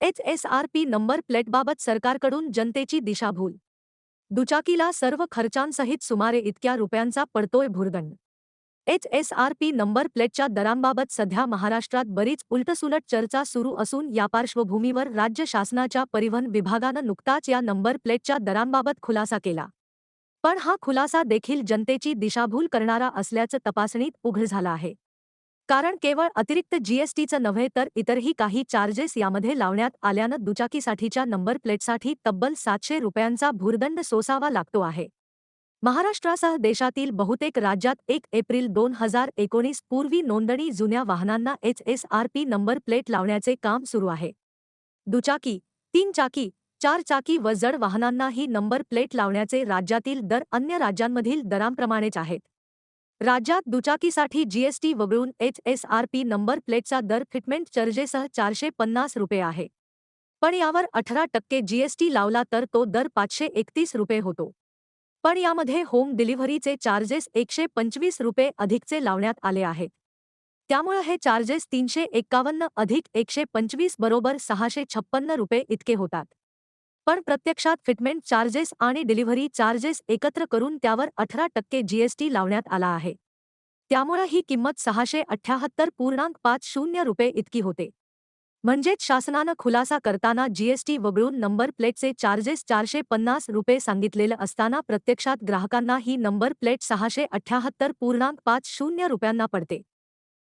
H number प्लेटबाबत सरकारकडून जनतेची दिशाभूल. दुचाकीला सर्व खर्चांसहित सुमारे इतक्या रुपयांचा पडतोय भुर्दंड एच नंबर प्लेटच्या दरांबाबत सध्या महाराष्ट्रात बरीच उलटसुलट चर्चा सुरू असून या पार्श्वभूमीवर राज्य शासनाच्या परिवहन विभागानं नुकताच या नंबर प्लेटच्या दरांबाबत खुलासा केला. पण हा खुलासा देखील जनतेची दिशाभूल करणारा असल्याचं तपासणीत उघड झालं आहे. कारण केवळ अतिरिक्त जीएसटीचं नव्हे तर इतरही काही चार्जेस यामध्ये लावण्यात आल्यानं दुचाकीसाठीच्या नंबर प्लेटसाठी तब्बल सातशे रुपयांचा भूर्दंड सोसावा लागतो आहे. महाराष्ट्रासह देशातील बहुतेक राज्यात एक एप्रिल दोन हजार एकोणीस पूर्वी नोंदणी जुन्या वाहनांना H S R P number plate लावण्याचे काम सुरू आहे. दुचाकी तीन चाकी चार चाकी व जड वाहनांना ही नंबर प्लेट लावण्याचे राज्यातील दर अन्य राज्यांमधील दरांप्रमाणेच आहेत. राज्यात दुचाकीसाठी जीएसटी वगळून H S R P number प्लेटचा दर फिटमेंट चर्जेसह चारशे पन्नास रुपये आहे. पण यावर अठरा टक्के जीएसटी लावला तर तो दर पाचशे एकतीस रुपये होतो. पण यामध्ये होम डिलिव्हरीचे चार्जेस एकशे पंचवीस रुपये अधिकचे लावण्यात आले आहेत. त्यामुळे हे चार्जेस तीनशे एक्कावन्न अधिक एकशे पंचवीस बरोबर सहाशे छप्पन्न रुपये इतके होतात. पण प्रत्यक्षात फिटमेंट चार्जेस आणि डिलिव्हरी चार्जेस एकत्र करून त्यावर अठरा टक्के जीएसटी लावण्यात आला आहे. त्यामुळे ही किंमत सहाशे अठ्याहत्तर पूर्णांक पाच शून्य रुपये इतकी होते. म्हणजेच शासनानं खुलासा करताना जीएसटी वगळून नंबर प्लेटचे चार्जेस चारशे पन्नास रुपये सांगितलेलं असताना प्रत्यक्षात ग्राहकांना ही नंबर प्लेट सहाशे अठ्याहत्तर पूर्णांक पाच शून्य रुपयांना पडते.